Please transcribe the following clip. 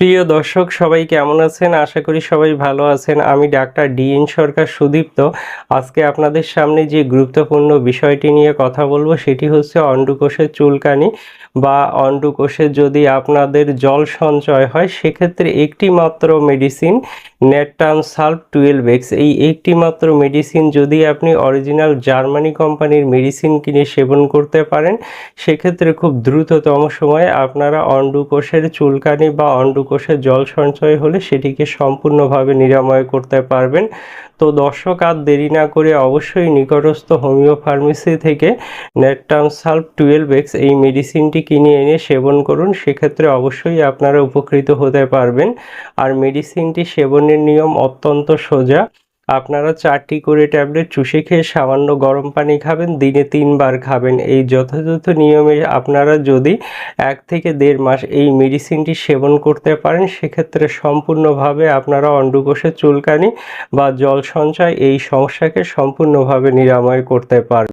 প্রিয় দর্শক, সবাই কেমন আছেন? আশা করি সবাই ভালো আছেন। আমি ডাক্তার ডিএন সরকার সুদীপ্ত। আজকে আপনাদের সামনে যে গুরুত্বপূর্ণ বিষয়টি নিয়ে কথা বলব, সেটি হচ্ছে অন্ডুকোষের চুলকানি বা অন্ডুকোষে যদি আপনাদের জল সঞ্চয় হয়, সেক্ষেত্রে একটি মাত্র medicine natrum sulph twelve X. এই একটি মাত্র মেডিসিন যদি আপনি অরিজিনাল জার্মানি কোম্পানির মেডিসিন কিনে সেবন করতে পারেন, সেক্ষেত্রে খুব দ্রুততম সময়ে আপনারা অন্ডুকোষের চুলকানি বা অন্ডুকোষের জল সঞ্চয় হলে সেটিকে সম্পূর্ণভাবে নিরাময় করতে পারবেন। তো দর্শক, আর দেরি না করে অবশ্যই নিকটস্থ হোমিও ফার্মেসি থেকে নেটটাম সাল্ভ টুয়েলভ এক্স এই মেডিসিনটি কিনে এনে সেবন করুন। সেক্ষেত্রে অবশ্যই আপনারা উপকৃত হতে পারবেন। আর মেডিসিনটি সেবনের নিয়ম অত্যন্ত সোজা। আপনারা চারটি করে ট্যাবলেট চুষে খেয়ে সামান্য গরম পানি খাবেন, দিনে তিনবার খাবেন। এই যথাযথ নিয়মে আপনারা যদি এক থেকে দেড় মাস এই মেডিসিনটি সেবন করতে পারেন, সেক্ষেত্রে সম্পূর্ণভাবে আপনারা অন্ডুকোষের চুলকানি বা জল সঞ্চয় এই সমস্যাকে সম্পূর্ণভাবে নিরাময় করতে পারবেন।